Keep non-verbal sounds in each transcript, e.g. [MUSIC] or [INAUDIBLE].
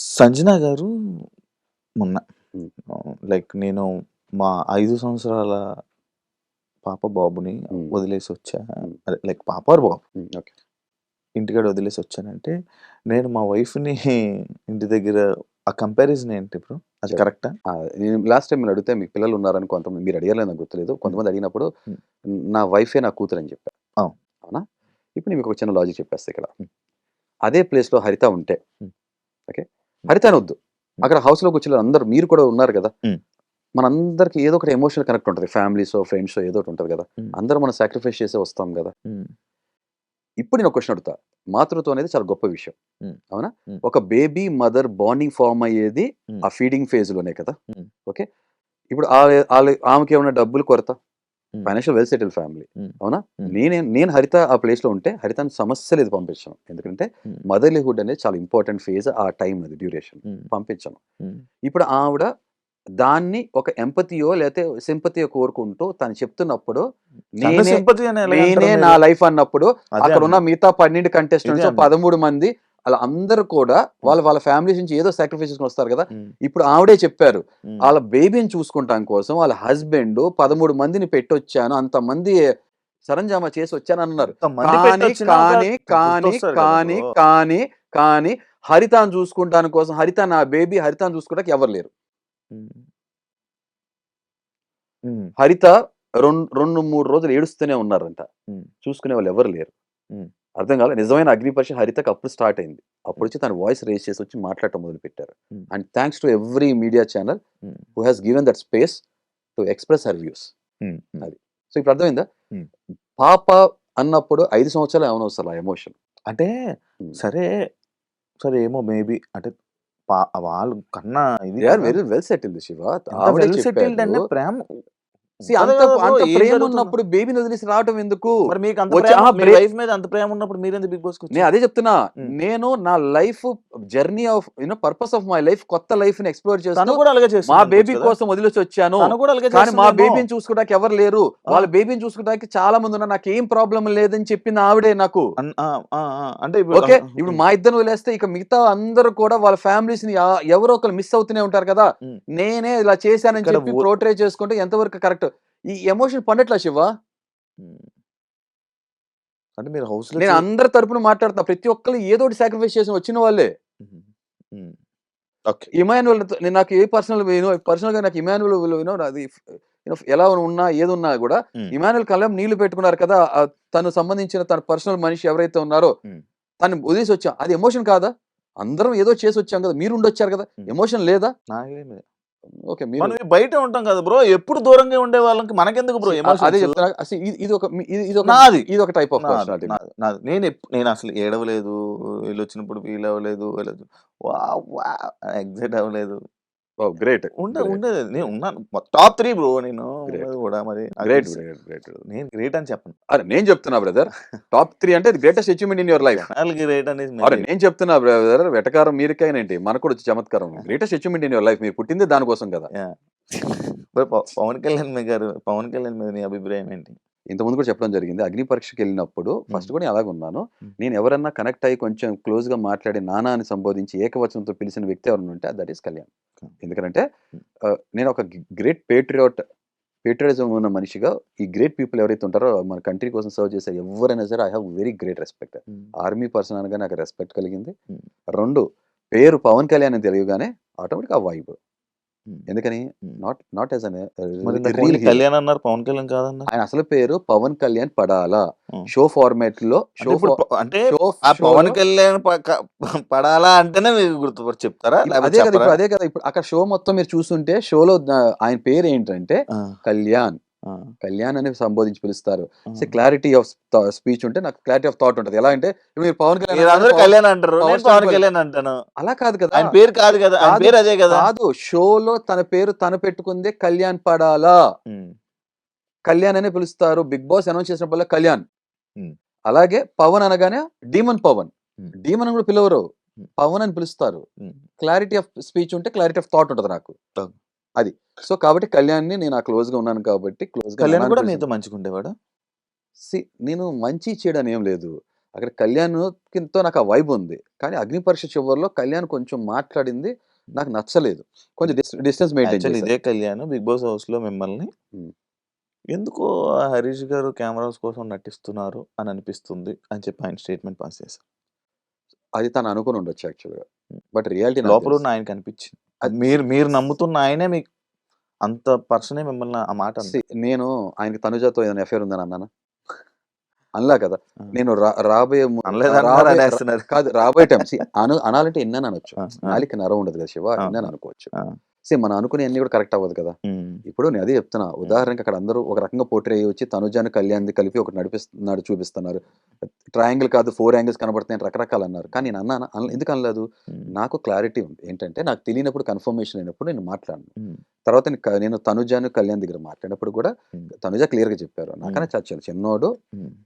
సంజన గారు మొన్న హ్మ్. లైక్ నేను మా 5 సంవత్సరాల పాప, బాబుని హ్మ్. వదిలేసొచ్చా. హ్మ్. అదే లైక్ పాప ఆర్ బాబు. ఓకే. ఇంటికాడ వదిలేసొచ్చానంటే, నేను మా వైఫ్‌ని ఇంటి దగ్గర ఆ కంపారిజన్ ఏంటి బ్రో? అది. కరెక్టా? ఆ! నేను లాస్ట్ టైమ్ నేను అడిగితే మీకు పిల్లలు ఉన్నారని కొంతమంది మీరు అడిగారో నాకు గుర్తులేదు. కొంతమంది అడిగినప్పుడు. నా వైఫే నా కూతురని చెప్పా. అవును. అవునా? ఇప్పుడు నేను మీకు ఒక చిన్న లాజిక్ చెప్పేస్తా ఇక్కడ. అదే ప్లేస్‌లో హరిత ఉంటే. హ్మ్. అక్కడ హౌస్‌లో కూర్చున్న అందరూ మీరు కూడా ఉన్నారు కదా! మనందరికి ఏదో ఒకటి ఎమోషనల్ కనెక్ట్ ఉంటది. ఫ్యామిలీసో, ఫ్రెండ్సో ఏదో ఒకటి ఉంటది కదా! అందరూ మనం సాక్రిఫైస్ చేసే వస్తాం కదా! ఇప్పుడు నేను ఒక క్వెషన్ అడుగుతా. మాతృత్వం అనేది చాలా గొప్ప విషయం. అవునా? ఒక బేబీ, మదర్ బాండింగ్ ఫార్మ్ అయ్యేది. ఆ ఫీడింగ్ ఫేజ్‌లోనే కదా! హ్మ్. ఓకే. ఇప్పుడు ఆళ్ళ ఆమెకేమన్నా డబ్బులు కొరత? Financial well settled family. అవునా? నేనే నేను హరిత ఆ ప్లేస్‌లో ఉంటే హరితని సమస్య లేదు పంపించను. ఎందుకంటే. మదర్‌లీహుడ్ అనేది చాలా ఇంపార్టెంట్ ఫేజ్ ఆ టైం అది డ్యూరేషన్. పంపించను. ఇప్పుడు ఆవిడ దాన్ని ఒక ఎంపతియో లేతే సింపతియో కోరుకుంటూ తను చెప్తున్నప్పుడు తన నేనే నా? లైఫ్ అన్నప్పుడు అదే అక్కడున్న అన్నా. మిగతా 12 కంటెస్టెంట్స్ ఇదే. 13 మంది ఆళ్ళ అందరూ కూడా. వాళ్ళ వాళ్ళ ఫ్యామిలీస్ నుంచి ఏదో సాక్రిఫైస్ చేసుకొని వస్తారు కదా! ఇప్పుడు ఆవిడే చెప్పారు. ఆళ్ళ బేబీని చూసుకుంటాం కోసం వాళ్ళ హస్బెండ్ 13 మందిని పెట్టొచ్చాను. అంతమంది సరంజామా చేసి వచ్చానన్నారు. అంతమంది కానీ, కానీ, కానీ, కానీ! కానీ, కానీ హరితను చూసుకుంటాని కోసం హరిత నా బేబీ హరితను చూసుకోవడానికి ఎవరు లేరు. హరిత రొన్ 2, 3 రోజులు ఏడుస్తూనే ఉన్నారంట. చూసుకునే వాళ్ళు ఎవరు లేరు. అర్థం కాలే. నిజమైన అగ్ని పరీక్ష హరితకి అప్పుడు స్టార్ట్ అయింది. హ్మ్. అప్పుడొచ్చి తన వాయిస్ రైజ్ చేసి వచ్చి మాట్లాడటం మొదలుపెట్టారు. హ్మ్. And thanks to every media channel. Who has given that space to express her views. అది. సో ఇప్పుడు అర్థమైందా? పాప అన్నప్పుడు 5 సంవత్సరాలు అవనవసరం ఆ ఎమోషన్. అంటే. సరే, సరే ఏమో మేబీ అంటే వాళ్ళు కన్నా ఇది! Very well settled Shiva. ప్రేమ ప్రేమ? ఉన్నప్పుడు బేబీని వదిలేసి రావటం ఎందుకు? మరి మీకు అంత వైఫ్ మీద అంత ప్రేమ ఉన్నప్పుడు మీరెందుకు బిగ్ నేను? అదే చెప్తున్నా. నేను నా life journey of you know purpose of my life కొత్త లైఫ్‌ని ఎక్స్‌ప్లోర్ తను చేస్తూ కూడా అలాగే మా బేబీ! కోసం వదిలేసి వచ్చాను. తను కూడా అలాగే కానీ మా! బేబీని చూసుకోవడానికి ఎవరు లేరు. వాళ్ళ బేబీని చూసుకోవడానికి చాలా మంది ఉన్నారు. నాకేం ప్రాబ్లమ్ లేదని చెప్పింది ఆవిడే నాకు. అంటే ఇప్పుడు ఓకే. ఇప్పుడు. మా ఇద్దరిని వదిలేస్తే ఇక మిగతా అందరూ కూడా వాళ్ళ ఫ్యామిలీస్‌ని ఆ ఎవరో ఒకళ్ళు మిస్ అవుతూనే ఉంటారు కదా! నేనే ఇలా చేశానని చెప్పి పోర్ట్రే చేసుకుంటే ఎంతవరకు కరెక్ట్? ఈ ఎమోషన్ పండట్లా శివ. అంటే మీరు హౌస్‌లో నేను అందరి తరపున మాట్లాడుతున్నా. ప్రతి ఒక్కళ్ళు ఏదో ఒకటి సాక్రిఫైస్ చేసి వచ్చిన వాళ్ళే. ఇమాన్యుయల్‌తో నేను నాకు ఏ పర్సనల్ యూనో పర్సనల్‌గా నాకు ఇమాన్యుయల్ యూనో అది ఎలా ఉన్నా ఏదున్నా కూడా హ్మ్. ఇమాన్యుయల్ కళ్ళెం నీళ్ళు పెట్టుకున్నారు కదా! తను సంబంధించిన తన పర్సనల్ మనిషి ఎవరైతే ఉన్నారో. తను వదిలేసి వచ్చాం. అది ఎమోషన్ కాదా? అందరం ఏదో చేసి వచ్చాం కదా! మీరు ఉండొచ్చారు కదా! ఎమోషన్ లేదా? ఓకే. మనం బయటే ఉంటాం కదా బ్రో! ఎప్పుడు దూరంగా ఉండే వాళ్ళకి మనకెందుకు బ్రో అదే? చెప్తున్నా. అసలు ఇది ఒక ఇది ఒక నాది. ఇది ఒక టైప్ ఆఫ్ నాది. పర్సనాలిటీ. నాది. నాది. నేనెప్ నేనసలు ఏడవలేదు. వీళ్ళొచ్చినప్పుడు ఫీల్ అవ్వలేదు. వావ్! ఎక్సైట్ అవ్వలేదు. గ్రేట్. ఉండే. ఉండేది. నేను ఉన్నాను. టాప్ 3 బ్రో నేను కూడా మరి గ్రేట్. గ్రేట్. నేను గ్రేట్ అని చెప్పను. అరె నేను చెప్తున్నా బ్రదర్. టాప్ 3 అంటే greatest achievement in your life. Great అనేది అరె నేను చెప్తున్నా బ్రదర్. వెటకారం మీరికైనేంటి? మనకు కూడా వచ్చి చమత్కారం. Greatest achievement in your life. మీరు పుట్టిందే దాని కోసం కదా! [LAUGHS] పవన్ కళ్యాణ్ మీ గారు పవన్ కళ్యాణ్ మీద నీ అభిప్రాయం ఏంటి? ఇంతకుముందు కూడా చెప్పడం జరిగింది. అగ్ని పరీక్షకెళ్ళినప్పుడు హ్మ్. ఫస్ట్ కూడా నేను అలాగే ఉన్నాను. నేను ఎవరన్నా కనెక్ట్ అయ్యి కొంచెం క్లోజ్‌గా మాట్లాడి నాన్న అని సంబోధించి ఏకవచనంతో పిలిచిన వ్యక్తి ఎవరైనా ఉంటే దట్ ఈస్ కళ్యాణ్. ఆహ్, నేను ఒక గ్రేట్ పేట్రియాట్ పేట్రియాటిజం ఉన్న మనిషిగా ఈ గ్రేట్ పీపుల్ ఎవరైతే ఉంటారో మన కంట్రీ కోసం సర్వ్ చేసే ఎవ్వరైనా సరే I have very great respect. Army person అనగా నాకు రెస్పెక్ట్ కలిగింది. 2 పేరు పవన్ కళ్యాణ్ అని తెలియగానే ఆటోమేటిక్‌గా ఆ వైబ్. హ్మ్. ఎందుకని. నాట్ నాట్ అన్ మరి హీరో. కళ్యాణ్ అన్నారు. పవన్ కళ్యాణ్ కాదన్నారు. ఆయన అసలు పేరు పవన్ కళ్యాణ్ పడాలా. షో ఫార్మాట్‌లో అంటే షో ఇప్పుడు ఫా ప అంటే షో ఆ పవన్ కళ్యాణ్ పడాలా అంటేనే మీకు గుర్తుపట్టి చెప్తారా? అదే కదా! అదే కదా! ఇప్పుడు అక్కడ షో మొత్తం మీరు చూస్తుంటే షోలో ఆయన పేరేంటంటే ఆ! కళ్యాణ్. ఆ! కళ్యాణ్ అని సంబోధించి పిలుస్తారు. సో, క్లారిటీ ఆఫ్ స్పీచ్ ఉంటే నాకు క్లారిటీ ఆఫ్ థాట్ ఉంటది. ఎలా అంటే మీరు పవన్ కళ్యాణ్ కళ్యాణ్ అంటారు. పవర్ నేను స్టార్ పవన్ కళ్యాణ్ అంటాను. అలా కాదు కదా! ఆయన పేరు కాదు కదా! పేరు అదే కదా! కాదు. షోలో తన పేరు తను పెట్టుకుందే కళ్యాణ్ పడాలా. కళ్యాణ్ అనే పిలుస్తారు. బిగ్ బాస్ అనౌన్స్ చేసినప్పుడల్లా కళ్యాణ్. అలాగే పవన్ అనగానే డీమన్ పవన్. డీమన్ అని కూడా పిలవరు. పవన్ అని పిలుస్తారు. క్లారిటీ ఆఫ్ స్పీచ్ ఉంటే క్లారిటీ ఆఫ్ థాట్ ఉంటది నాకు. అది. సో, కాబట్టి కళ్యాణ్‌ని నేను ఆ క్లోజ్‌గా ఉన్నాను కాబట్టి క్లోజ్‌గా కళ్యాణ్ కూడా మీతో పిలిచిన మంచిగుండేవాడా? సీ నేను మంచి అని ఏం లేదు. అక్కడ కళ్యాణ్‌తో నాకు ఆ వైబ్ ఉంది. కానీ 'అగ్ని పరీక్ష' చివరిలో కళ్యాణ్ కొంచెం మాట్లాడింది నాకు నచ్చలేదు. కొంచెం డిస్ డిస్టెన్స్ మెయింటైన్. ఇదే కళ్యాణ్ 'బిగ్ బాస్' హౌస్‌లో మిమ్మల్ని. ఎందుకో హరీష్ గారు కెమెరాస్ కోసం నటిస్తున్నారు అని అనిపిస్తుంది అని చెప్పి ఆయన స్టేట్మెంట్ పాస్ చేశారు. అది తను అనుకుని ఉండొచ్చు యాక్చువల్‌గా. బట్ రియాలిటీ లోపల ఆయనకి అనిపించింది. అది మీరు మీరు నమ్ముతున్న ఆయనే మీకు అంత పర్సనే మిమ్మల్ని ఆ మాట. నేను ఆయనకి తనుజతో ఏదైనా అఫైర్ ఉందని అన్నానా? అనలా కదా! నేను రా రాబోయే ము అనేస్తున్నారు. కాదు రాబోయే టైం అను అనాలంటే ఎన్నైనా అనొచ్చు. ఆ! ఆ! నాలిక నరం ఉండదు కదా శివ. ఆ! ఎన్నైనా అనుకోవచ్చు. ఆ! సీ మనం అనుకునేయన్నీ కూడా కరెక్ట్ అవ్వదు కదా! ఇప్పుడు నేను అదే చెప్తున్నా. ఉదాహరణకి అక్కడ అందరూ ఒక రకంగా పోర్ట్రే అయ్యొచ్చి తనుజాను, కళ్యాణ్‌ది కలిపి ఒకటి నడిపిస్తున్నాడు చూపిస్తున్నారు. ట్రయాంగిల్ కాదు 4 యాంగిల్స్ కనబడుతున్నాయని రకరకాలు అన్నారు. కానీ నేను అన్నానా? అన ఎందుకు అనలేదు? నాకు క్లారిటీ ఉంది. ఏంటంటే నాకు తెలియనప్పుడు కన్ఫర్మేషన్ అయినప్పుడు నేను మాట్లాడను. తర్వాత నేను తనుజాను, కళ్యాణ్ దగ్గర మాట్లాడినప్పుడు కూడా. తనుజ క్లియర్‌గా చెప్పారు. హ్మ్. నాకన్నా చచ్చాను చిన్నోడు.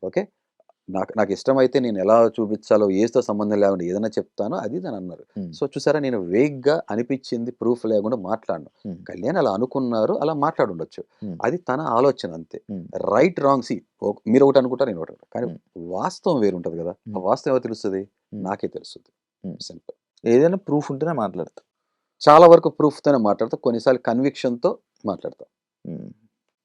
ఓకే. నాకు నాకు ఇష్టమైతే నేను ఎలా చూపించాలో ఏజ్‌తో సంబంధం లేకుండా ఏదైనా చెప్తాను. అది అని అన్నారు. సో చూసారా నేను వేగ్‌గా అనిపించింది ప్రూఫ్ లేకుండా మాట్లాడను. కళ్యాణ్ అలా అనుకున్నారు. అలా మాట్లాడుండొచ్చు. అది తన ఆలోచన అంతే. రైట్ రాంగ్ సీ మీరు ఒకటి అనుకుంటారు. నేను ఒకటి. కానీ. వాస్తవం వేరు ఉంటది కదా! ఆ. వాస్తవం ఎవరికి తెలుస్తది? నాకే తెలుస్తది. సింపుల్. ఏదైనా ప్రూఫ్ ఉంటేనే మాట్లాడతా. చాలా వరకు ప్రూఫ్‌తోనే మాట్లాడతా. కొన్నిసార్లు కన్విక్షన్‌తో మాట్లాడతా.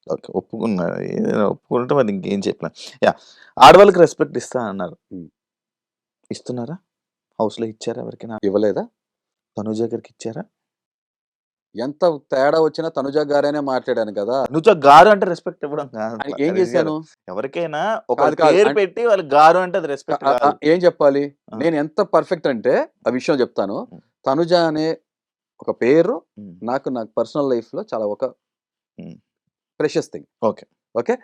ఓకే. ఒప్పుకున్నా. ఏదైనా ఒప్పుకుంటే మరి ఇంకేం చెప్పలేం. యాహ్! ఆడవాళ్ళకి రెస్పెక్ట్ ఇస్తా అన్నారు. హ్మ్. ఇస్తున్నారా? హౌస్‌లో ఇచ్చారా ఎవరికైనా? ఇవ్వలేదా? తనుజ గారికి ఇచ్చారా? ఎంత తేడా వచ్చినా తనుజ గారనే మాట్లాడాను కదా! తనుజ గారు అంటే రెస్పెక్ట్ ఇవ్వడం కాదు ఏం గారు. చేశాను? ఎవరికైనా ఒక కాదు కాదు. పేరు అన్ పెట్టి వాళ్ళకి గారు అంటే అది రెస్పెక్ట్! కాదు. ఏం చెప్పాలి? ఆ! నేను ఎంత పర్ఫెక్ట్ అంటే ఆ విషయం చెప్తాను. హ్మ్. తనుజ అనే ఒక పేరు హ్మ్. నాకు నాకు పర్సనల్ లైఫ్‌లో చాలా ఒక హ్మ్. Precious thing. ఓకే. ఓకే.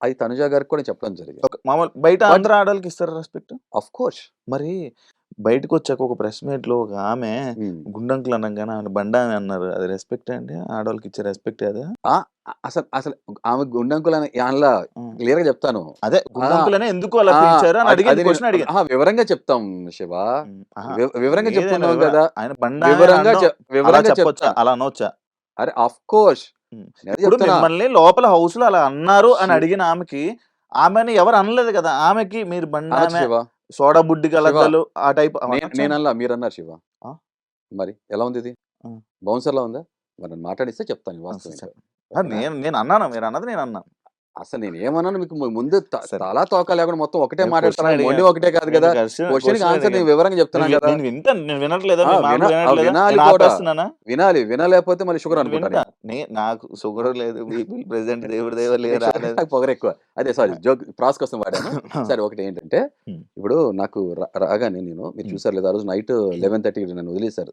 అది తనుజ గారికి కూడా చెప్పడం జరిగింది. మామూలు బయట బట్ అందరు ఆడోళ్ళకి ఇస్తారా రెస్పెక్ట్? Of course. మరి బయటకొచ్చాక ఒక ప్రెస్ మీట్‌లో ఒక ఆమె. గుండంకులు అనంగానే ఆమెను బండ అని అన్నారు. అది రెస్పెక్టే అండి? ఆడోళ్ళకి ఇచ్చే రెస్పెక్టే అదా? అసలు అసలు ఆమె గుండంకులని అనలా. హ్మ్. క్లియర్‌గా చెప్తాను. అదే! గుండంకులనే ఎందుకు అలా ఆ! పిలిచారు అని అడిగింది. వివరంగా చెప్తాం శివ. వివరంగా వివర కదా! ఆయన బండ వివరంగా వివరంగా చెప్పొచ్చా? అలా అనొచ్చా? అరే ఆఫ్ కోర్స్. ఇప్పుడు. మిమ్మల్ని లోపల హౌస్‌లో అలా అన్నారు అని అడిగిన ఆమెకి, ఆమెని ఎవరు అనలేదు కదా! ఆమెకి మీరు శివ. సోడా బుడ్డి. కలద్దలు ఆ టైప్ నే అనొచ్చా? నేననలా మీరన్నారు శివ. మరి ఎలా ఉంది ఇది? బౌన్సర్‌లా ఉందా? మరి మాట్లాడిస్తే చెప్తాను? నేను నేను అన్నాను. మీరు అన్నది నేను అన్నాను. అసలు నేనేమన్నాను మీకు ము ముందు. తలా తోక లేకుండా మొత్తం ఒకటే నేను అడిగాను. ఒకటే కాదు నేను కదా! క్వెషన్ ఆన్సర్ నేను. వివరంగా నేను చెప్తున్నాను కదా! నేను. నేను? వినాలి నేను? వినాలి. వినలేకపోతే మళ్ళీ షుగర్ నేను అనుకుంటా వింటా. నేను. నే నాకు షుగర్ లేదు. [LAUGHS] ప్రెజెంట్ దేవుడి రాలేదు. నాకు పొగరెక్కువ. అదే సారీ! జోక్ ప్రాస్ కోసం వాడాను. [LAUGHS] సరే ఒకటి ఏంటంటే. ఇప్పుడు నాకు రాగానే నేను మీరు. చూసారో లేదో ఆ రోజు నైట్ 11:30కి నన్ను వదిలేసారు.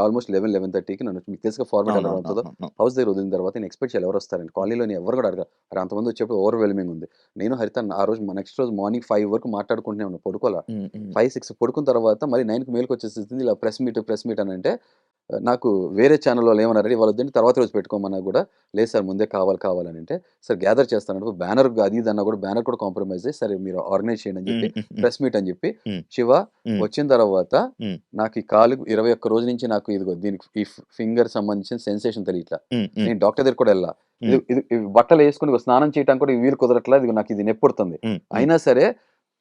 ఆల్మోస్ట్ 11, 11:30కి నన్ను మీకు తెలుసుగా ఫార్మాట్ ఎలా ఉంటదో. హౌస్ దగ్గర వదిలిన తర్వాత నేను ఎక్స్‌పెక్ట్ చేయాలి ఎవరొస్తారని. కాలనీలోని ఎవరు కూడా అడగరు. అరే అంతమంది వచ్చేప్పుడు ఓవర్‌వెల్మింగ్ ఉంది. నేను హరిత ఆ రోజు నెక్స్ట్ రోజు మార్నింగ్ 5 వరకు మాట్లాడుకుంటూనే ఉన్నా. పడుకోలా. హ్మ్. హ్మ్. 5, 6 పడుకున్న తర్వాత మళ్ళీ 9కి మేలుకొచ్చేసింది. ఇలా ప్రెస్ మీట్, ప్రెస్ మీట్ అనంటే నాకు వేరే ఛానల్ వాళ్ళు ఏమన్నారంటే ఇవాళ వద్దండి తర్వాత రోజు పెట్టుకోమన్నా కూడా లేదు సార్ ముందే కావాలి కావాలని అంటే సరే గ్యాదర్ చేస్తాను బ్యానర్ అది ఇది అన్నా కూడా బ్యానర్ కూడా కాంప్రమైజ్ అయ్యి సరే మీరు ఆర్గనైజ్ చేయండి అని చెప్పి. ప్రెస్ మీట్ అని చెప్పి. శివ. వచ్చిన తర్వాత. నాకు ఈ కాలు ఇరవై ఒక్క రోజు నుంచి నాకు ఇదిగో దీనికి ఈ ఫింగర్ సంబంధించిన సెన్సేషన్ తెలియట్లా. నేను డాక్టర్ దగ్గర కూడా వెళ్ళా ఇది. ఇది బట్టలు వేసుకుని స్నానం చేయడానికి కూడా వీలు కుదరట్లేదు ఇదిగో నాకు ఇది నొప్పుడుతుంది. అయినా సరే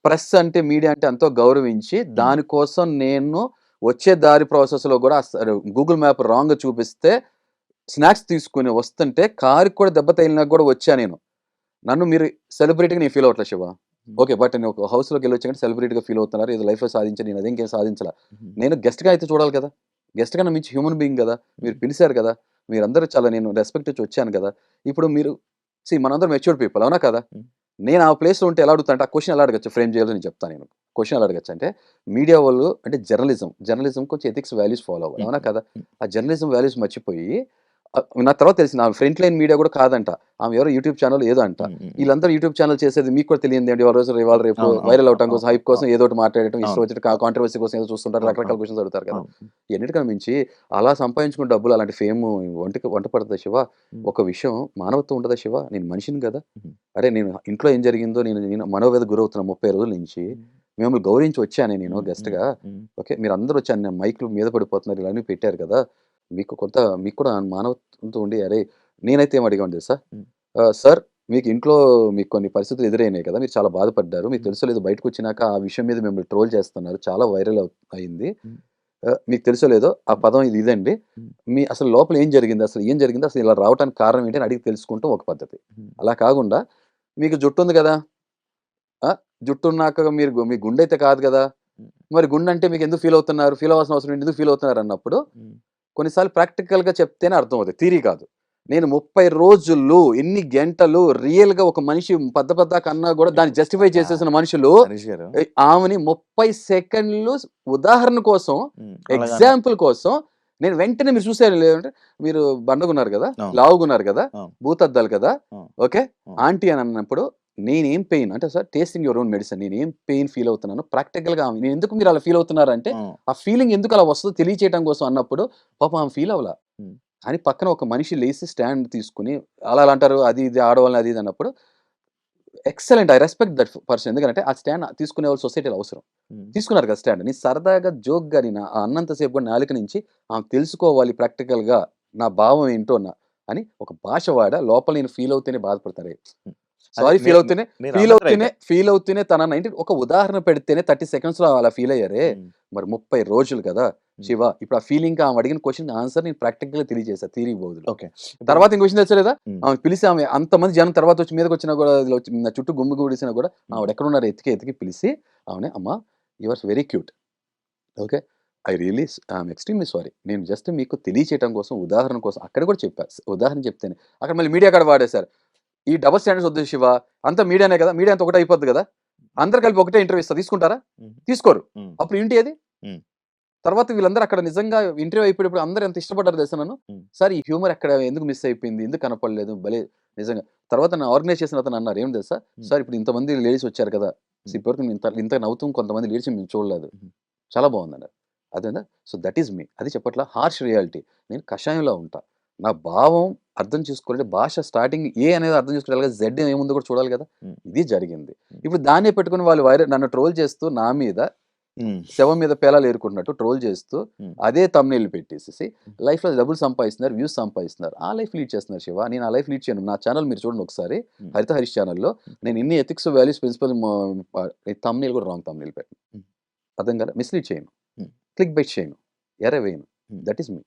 ప్రెస్ అంటే మీడియా అంటే ఎంతో గౌరవించి. దానికోసం నేను వచ్చే దారి ప్రాసెస్‌లో కూడా గూగుల్ మ్యాప్ రాంగ్ చూపిస్తే స్నాక్స్ తీసుకొని వస్తుంటే కారుకి కూడా దెబ్బ తగిలినా కూడా వచ్చా నేను. నన్ను మీరు సెలబ్రిటీగా నేను ఫీల్ అవ్వట్లేదు శివ. ఓకే. బట్ నేను ఒక హౌస్‌లోకి వెళ్ళొచ్చానంటే సెలబ్రిటీగా ఫీల్ అవుతున్నారు. ఏదో లైఫ్‌లో సాధించాను. నేను అదేం ఇంకేం సాధించలా. నేను గెస్ట్‌గా అయితే చూడాలి కదా! గెస్ట్ కన్నా మించి హ్యూమన్ బీయింగ్ కదా! మీరు హ్మ్. పిలిసారు కదా! మీరందరూ చాలా నేను రెస్పెక్ట్ ఇచ్చి వచ్చాను కదా! ఇప్పుడు మీరు సీ మనందరం మెచ్యూర్డ్ పీపుల్ అవునా కదా! నేను ఆ ప్లేస్‌లో ఉంటే ఎలా అడుగుతా అంటే ఆ క్వెషన్ ఎలా అడగొచ్చు ఫ్రేమ్ చేయాలో నేను చెప్తాను నేను. క్వెషన్ ఎలా అడగొచ్చు అంటే మీడియా వాళ్ళు అంటే జర్నలిజం, జర్నలిజం కొంచెం ఎథిక్స్ వాల్యూస్ ఫాలో అవ్వాలి. అవునా కదా! ఆ జర్నలిజం వాల్యూస్ మర్చిపోయి నాకు తర్వాత తెలిసింది ఆమె ఫ్రంట్ లైన్ మీడియా కూడా కాదంట. ఆమె ఎవరో యూట్యూబ్ ఛానల్ ఏదో అంట. వీళ్ళందరూ యూట్యూబ్ ఛానల్ చేసేది మీకు కూడా తెలియనిదేంటి ఇవాళ రోజు ఇవాళ రేపు. వైరల్. అవ్వటం కోసం. హైప్ కోసం. ఏదో ఒకటి మాట్లాడటం, ఇష్టం కా కాంట్రోవర్సీ కోసం ఏదో చూస్తుంటారు. రకరకాల. క్వెషన్స్ అడుగుతారు కదా! అవును. ఇవన్నిటికన్నా మించి అలా సంపాదించుకున్న డబ్బులు అలాంటి ఫేమ్ వంటికి వంట పడతదా శివ? ఒక విషయం మానవత్వం ఉండదా శివ? నేను మనిషిని కదా! అరే నేను ఇంట్లో ఏం జరిగిందో నేను నేను మనోవ్యధ గురవుతున్నా 30 రోజుల నుంచి. మిమ్మల్ని గౌరవించి వచ్చానే నేను. గెస్ట్‌గా. ఓకే. మీరందరూ వచ్చి అన్ని మైక్‌లు మీద పడిపోతున్నారు. ఇవన్నీ పెట్టారు కదా! మీకు కొంత మీకు కూడా మానవత్వంతో ఉండి అరే నేనైతే ఏం అడిగాను తెలుసా? హ్మ్. ఆహ్, సార్ మీకు ఇంట్లో మీకు కొన్ని పరిస్థితులు ఎదురైనాయి కదా! మీరు చాలా బాధపడ్డారు. మీకు. తెలుసో లేదో బయటకొచ్చినాక ఆ విషయం మీద మిమ్మల్ని ట్రోల్ చేస్తున్నారు. చాలా వైరల్ అయింది. మీకు తెలుసో లేదో ఆ. పదం ఇది ఇదండి. మీ అసలు లోపల ఏం జరిగింది? అసలు ఏం జరిగింది? అసలు ఇలా రావటానికి కారణం ఏంటి? అని అడిగి తెలుసుకుంటం ఒక పద్ధతి. అలా కాకుండా మీకు జుట్టుంది గదా! ఆ! జుట్టున్నాక మీరు గు మీ గుండయితే కాదు గదా! హ్మ్. మరి గుండంటే మీకెందుకు ఫీల్ అవుతున్నారు? ఫీల్ అవ్వాల్సిన అవసరం? ఎందుకు ఫీల్ అవుతున్నారు అన్నప్పుడు. కొన్నిసార్లు ప్రాక్టికల్‌గా చెప్తేనే అర్థమవుతది. థియరీ కాదు. నేను 30 రోజులు, ఎన్ని గంటలు రియల్‌గా ఒక మనిషి పద్ద పద్దాక అన్నా గూడా దాన్ని జస్టిఫై! చేసేసిన మనుషులు ఆమెని 30 సెకండ్లు ఉదాహరణ కోసం, ఎగ్జాంపుల్ కోసం నేను వెంటనే మీరు చూసారో లేదంటే మీరు బండగున్నారు! అవును. లావుగున్నారు! అవును. భూతద్దాలు కదా! ఓకే. ఆంటీ అని అన్నప్పుడు నేనేం పెయిన్ అంటే sir tasting your own medicine. నేనేం పెయిన్ ఫీల్ అవుతున్నానో ప్రాక్టికల్‌గా ఆమె నేనెందుకు మీరు అలా ఫీల్ అవుతున్నారంటే. ఆ ఫీలింగ్ ఎందుకు అలా వస్తదో తెలియచేయటం కోసం అన్నప్పుడు పాపం ఆమె ఫీల్ అవ్వలా. అని పక్కన ఒక మనిషి లేసి స్టాండ్ తీసుకొని అలా అలా అంటారు అది ఇది ఆడవాళ్ళని అది ఇది అన్నప్పుడు excellent. I respect that person. ఎందుకంటే ఆ స్టాండ్ తీసుకునే వాళ్ళు సొసైటీలో అవసరం. తీసుకున్నారు కదా స్టాండ్. నేను సరదాగా జోక్‌గా నేను ఆ అన్నంత సేపు కూడా నాలుక నుంచి ఆమె తెలుసుకోవాలి ప్రాక్టికల్‌గా నా భావం ఏంటో నా అని ఒక భాష వాడా. లోపల నేను ఫీల్ అవుతూనే బాధపడతారే. సారీ ఫీల్ అవుతూనే ఫీల్. అవుతూనే ఫీల్ అవుతూనే తనని ఏంటి ఒక ఉదాహరణ పెడితేనే 30 సెకండ్స్‌లో అలా ఫీల్ అయ్యారే. మరి 30 రోజులు కదా! శివ ఇప్పుడు ఆ ఫీలింగ్‌కి ఆమె అడిగిన క్వెషన్ ఆన్సర్ నేను ప్రాక్టికల్‌గా తెలియజేశా థియరీకి బదులు. ఓకే. ఇప్పుడు తర్వాత ఇంకో విషయం తెలుసా లేదా? హ్మ్. ఆమె పిలిసి ఆమె అంతమంది జనం తర్వాత వచ్చి మీదకొచ్చినా గూడా వచ్చి నా చుట్టూ గుమిగూడేసినా గూడా హ్మ్. ఆవిడ ఎక్కడున్నారో ఎతికి ఎతికి పిలిసి ఆమెని అమ్మ you are very cute. Okay. I really స్ ఐయామ్ ఎక్స్‌ట్రీమ్‌లీ సారీ. నేను జస్ట్ మీకు తెలియచేయటం కోసం ఉదాహరణ కోసం అక్కడ కూడా చెప్పా. స్ ఉదాహరణ చెప్తేనే. అక్కడ మళ్ళీ మీడియా కాడ వాడేశారు. ఈ డబుల్ స్టాండర్డ్స్ వద్దు శివ. అంతా మీడియానే కదా! మీడియా అంతా ఒకటే అయిపోద్ది గదా! అందరూ కలిపి ఒకటే ఇంటర్వ్యూ ఇస్తారు. తీసుకుంటారా? తీసుకోరు. అప్పుడు ఏంటి అది? తర్వాత వీళ్ళందరూ అక్కడ నిజంగా ఇంటర్వ్యూ అయిపోయేటప్పుడు అందరూ ఎంత ఇష్టపడ్డారో తెలుసా నన్ను? సార్ ఈ హ్యూమర్ ఎక్కడ ఎందుకు మిస్ అయిపోయింది? ఎందుకు కనపడలేదు? భలే నిజంగా. తర్వాత నన్ను ఆర్గనైజ్ చేసిన అతను అన్నారు ఏమి తెలుసా? సార్ ఇప్పుడు ఇంతమంది లేడీస్ వచ్చారు కదా! ఇప్పటివరకు ఇంత ఇంత నవ్వుతూ కొంతమంది లేడీస్‌ని మేము చూడలేదు. చాలా బాగుందన్నారు. అర్థమైందా? So that is me. అది చెప్పట్లా హార్ష్ రియాలిటీ. నేను కషాయంలా ఉంటా. నా భావం అర్థం చేసుకోవాలంటే భాష స్టార్టింగ్ ఏ అనేది అర్థం చేసుకోవాలి కదా! జెడ్ ఏముందో కూడా చూడాలి కదా! ఇది జరిగింది. ఇప్పుడు దాన్నే పెట్టుకొని వాళ్ళు వైర నన్ను ట్రోల్ చేస్తూ నా మీద. శవం మీద పేలాలు ఏరుకుంటున్నట్టు ట్రోల్ చేస్తూ. అదే థంబ్‌నెయిల్ పెట్టేసేసి హ్మ్. లైఫ్‌లో డబ్బులు సంపాదిస్తున్నారు, వ్యూస్ సంపాదిస్తున్నారు. ఆ లైఫ్ లీడ్ చేస్తున్నారు శివ. నేను ఆ లైఫ్ లీడ్ చేయను. నా ఛానెల్ మీరు చూడండి ఒకసారి. హరిత హరీష్ ఛానెల్‌లో. నేను ఇన్ని ఎథిక్స్, వాల్యూస్, ప్రిన్సిపల్ థంబ్‌నెయిల్ కూడా రాంగ్ థంబ్‌నెయిల్ పెట్టను. అర్థం కాదా? మిస్‌లీడ్ చేయను. క్లిక్ బైట్ చేయను. ఎర వేయను. హ్మ్. That is me.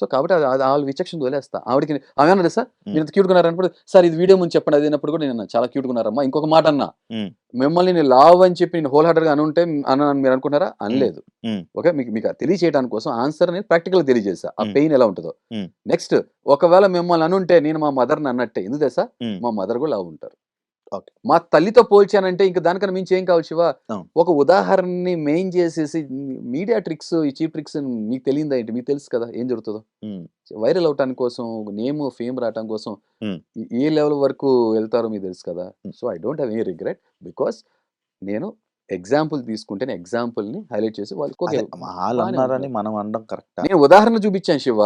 సో కాబట్టి అది ఆళ్ళ విచక్షణ వదిలేస్తా. ఆవిడకి ఆమె తెలుసా? హ్మ్. మీరు ఇంత క్యూట్‌గా ఉన్నారన్నప్పుడు సార్ ఇది వీడియో ముందు చెప్పండి అది అన్నప్పుడు కూడా నేను అన్నా చాలా క్యూట్‌గా ఉన్నారమ్మా. ఇంకొక మాట అన్నా. హ్మ్. మిమ్మల్ని నేను లావు అని చెప్పి నేను హోల్ హార్టెడ్‌గా అనుంటే అన్నానని మీరు అనుకున్నారా? అనలేదు. ఓకే. మీకు మీకు తెలియచేయడానికి కోసం ఆన్సర్ నేను ప్రాక్టికల్‌గా తెలియజేశా. ఆ. పెయిన్ ఎలా ఉంటదో. నెక్స్ట్ ఒకవేళ మిమ్మల్ని అనుంటే నేను మా మదర్‌ని అన్నట్టే. ఎందుకు తెలుసా? మా మదర్ కూడా లావు ఉంటారు. మా తల్లితో పోల్చానంటే ఇంక దానికన్నా మించి ఏం కావాలి శివ? ఒక ఉదాహరణని మెయిన్ చేసేసి మీడియా ట్రిక్స్, ఈ చీప్ ట్రిక్స్ మీకు తెలియదా ఏంటి? మీకు తెలుసు కదా! ఏం జరుగుతదో. వైరల్ అవ్వటానికి కోసం, నేమ్, ఫేమ్ రావటం కోసం. ఏ లెవెల్ వరకు వెళ్తారో మీకు తెలుసు కదా! So I don't have any regret. Because నేను ఎగ్జాంపుల్ తీసుకుంటే ఎగ్జాంపుల్‌ని హైలైట్ చేసి వాళ్ళకి. మనం అనడం కరెక్టా? నేను ఉదాహరణ చూపించాను శివ.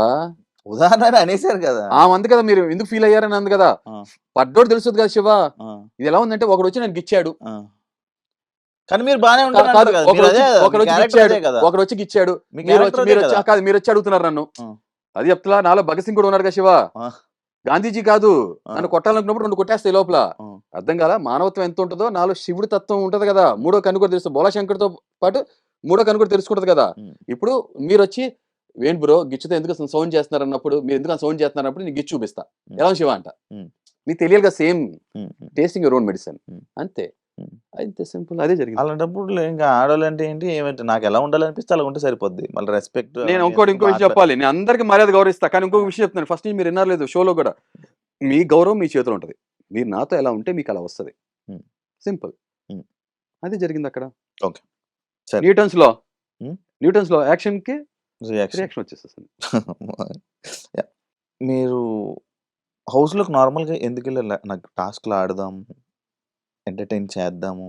ఉదాహరణ అనేసారు కదా! ఆమె అంది కదా! మీరు ఎందుకు ఫీల్ అయ్యారని అంది కదా! ఆ! పడ్డోడు తెలుస్తది కదా శివ. ఇది ఎలా ఉందంటే ఒకడొచ్చి నన్ను గిచ్చాడు. ఆ! కానీ మీరు బానే కా ఉంటారంటారు కాదు కదా! మీరు ఒకడొచ్చి అదే కదా! మీ ఒకడొచ్చి క్యారెక్టర్ గిచ్చాడు. అదే కదా! ఒకడొచ్చి గిచ్చాడు. మీ మీరొచ్చి క్యారెక్టర్ అదే మీరొచ్చి కదా! ఆ! కాదు మీరొచ్చి అడుగుతున్నారు నన్ను. అది చెప్తలా నాలో భగత్ సింగ్ కూడా ఉన్నాడుగా శివ. ఆ! గాంధీజీ కాదు. నన్ను కొట్టాలనుకున్నప్పుడు 2 కొట్టేస్తాయి లోపల. అర్థం కాలా? మానవత్వం ఎంత ఉంటదో నాలో శివుడి తత్వం ఉంటది కదా! మూడో కన్ను కూడా తెలుసు. బోళాశంకర్‌తో పాటు మూడో కన్ను కూడా తెలుసుకుంటది కదా! ఇప్పుడు మీరొచ్చి ఏంటి బ్రో గిచ్చితే ఎందుకు సౌండ్ చేస్తున్నారు అన్నప్పుడు మీరు ఎందుకు సౌండ్ చేస్తున్నారన్నప్పుడు నేను గిచ్చి చూపిస్తా. ఎలా శివ అంట. హ్మ్. మీకు తెలియాలిగా same. Tasting your own medicine. అంతే. హ్మ్. అంతే సింపుల్ అదే జరిగింది. అలాంటప్పుడు ఇంకా ఆడోళ్ళంటే ఏంటి? ఏమంటే నాకెలా ఉండాలనిపిస్తే అలా ఉంటే సరిపోద్ది. మళ్ళీ రెస్పెక్ట్ నేను ఇంకోటి ఇంకో విషయం చెప్పాలి. నేను అందరికి మర్యాద గౌరవిస్తా. కానీ! ఇంకొక విషయం చెప్తున్నాను. ఫస్ట్ మీరు విన్నారో లేదో షోలో కూడా. మీ గౌరవం మీ చేతిలో ఉంటది. మీరు నాతో ఎలా ఉంటే మీకు అలా వస్తది. హ్మ్. సింపుల్. హ్మ్. అదే జరిగింది అక్కడ. ఓకే. సరే. Newton's law. న్యూటన్స్ లా యాక్షన్‌కి రియాక్షన్. రియాక్షన్ వచ్చేసేసింది. యాహ్! మీరు హౌస్‌లోకి నార్మల్‌గా ఎందుకెళ్ళారు? నాకు టాస్క్‌లు ఆడదాము, ఎంటర్‌టైన్ చేద్దాము,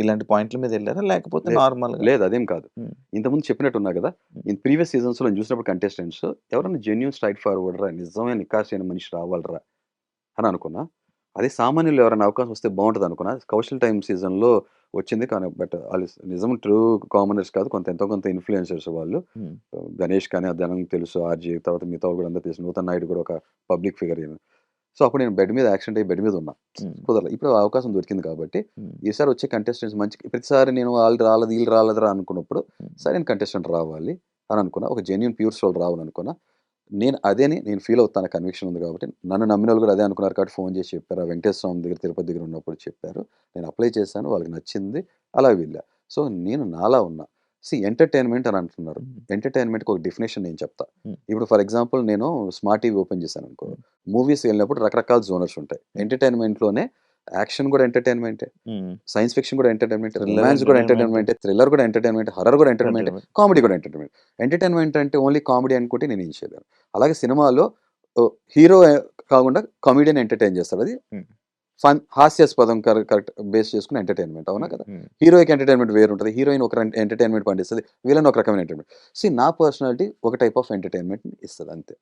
ఇలాంటి పాయింట్ల మీద ఎళ్ళారా? లేకపోతే లేదు. నార్మల్‌గా లేదు అదేం కాదు. హ్మ్. ఇంతకుముందు చెప్పినట్టున్నా కదా! హ్మ్. ఇన్ ప్రీవియస్ సీజన్స్‌లో నేను చూసినప్పుడు కంటెస్టెంట్స్ ఎవరైనా జెన్యూన్ స్ట్రెయిట్ ఫార్వర్డ్ రా నిజమైన నిక్కార్సైన మనిషి రావాలిరా అని అనుకున్నా. అదే సామాన్యులు ఎవరైనా అవకాశం వస్తే బావుంటది అనుకున్నా. కౌశల్ టైమ్ సీజన్‌లో వచ్చింది. కానీ బట్ ఆళ్ళు నిజం ట్రూ కామనర్స్ కాదు. కొంత ఎంతో కొంత ఇన్‌ఫ్లుయెన్సర్స్ వాళ్ళు. గణేష్ కానీ, ఆ జనం తెలుసు. ఆర్‌జే తర్వాత మిగతా వాళ్ళు కూడా అందరూ తెలుసు. నూతన్ నాయుడు కూడా ఒక పబ్లిక్ ఫిగర్. సో అప్పుడు నేను బెడ్ మీద యాక్షన్ అయ్యి బెడ్ మీద ఉన్నా హ్మ్. కుదరలేదు ఇప్పుడు అవకాశం దొరికింది కాబట్టి. ఈసారి వచ్చే కంటెస్టెంట్స్ మంచి ప్రతిసారి నేను వాళ్ళు రాలేదు వీళ్ళు రాలేదురా అనుకున్నప్పుడు. సరే నేను కంటెస్టెంట్ రావాలి అని అనుకున్నా ఒక జెన్యున్ ప్యూర్ సోల్ రావాలనుకున్నా నేను అదేని నేను ఫీల్ అవుతాను కన్విక్షన్ ఉంది కాబట్టి. నన్ను నమ్మిన వాళ్ళు కూడా అదే అనుకున్నారు కాబట్టి ఫోన్ చేసి చెప్పారు. ఆ వెంకటేశ్వర స్వామి దగ్గర తిరుపతి దగ్గర ఉన్నప్పుడు చెప్పారు. నేను అప్లై చేశాను. వాళ్ళకి నచ్చింది. అలా వెళ్ళా. సో నేను నాలా ఉన్నా. సి ఎంటర్టైన్మెంట్ అని అంటున్నారు. ఎంటర్టైన్మెంట్కి ఒక డెఫినేషన్ నేను చెప్తా. ఇప్పుడు ఫర్ ఎగ్జాంపుల్ నేను స్మార్ట్ టీవీ ఓపెన్ చేశాను అనుకో. మూవీస్ వెళ్ళినప్పుడు రకరకాల జోనర్స్ ఉంటాయి. ఎంటర్టైన్మెంట్లోనే యాక్షన్ కూడా ఎంటర్టైన్మెంటే. సైన్స్ ఫిక్షన్ కూడా ఎంటర్టైన్మెంట్. రొమాన్స్ కూడా. ఎంటర్టైన్మెంట్. థ్రిల్లర్ కూడా ఎంటర్టైన్మెంట్. హర్రర్ కూడా ఎంటర్టైన్మెంట్. కామెడీ కూడా ఎంటర్టైన్మెంట్ ఎంటర్టైన్మెంట్ అంటే ఓన్లీ కామెడీ అనుకుంటే నేను ఏం చేయలేను. అలాగే సినిమాలో హీరో కాకుండా కామెడియన్ ఎంటర్టైన్ చేస్తాడు అది. ఫన్ హాస్యాస్పదం కరెక్ట్ బేస్ చేసుకుని ఎంటర్టైన్మెంట్ అవునా కదా. హీరోయిక్ ఎంటర్టైన్మెంట్ వేరు ఉంటుంది హీరోయిన్ ఒక ఎంటర్టైన్మెంట్ పండిస్తుంది. వీళ్ళని ఒక రకమైన ఎంటర్టైన్మెంట్ సి నా పర్సనాలిటీ ఒక టైప్ ఆఫ్ ఎంటర్టైన్మెంట్ ఇస్తుంది అంతే.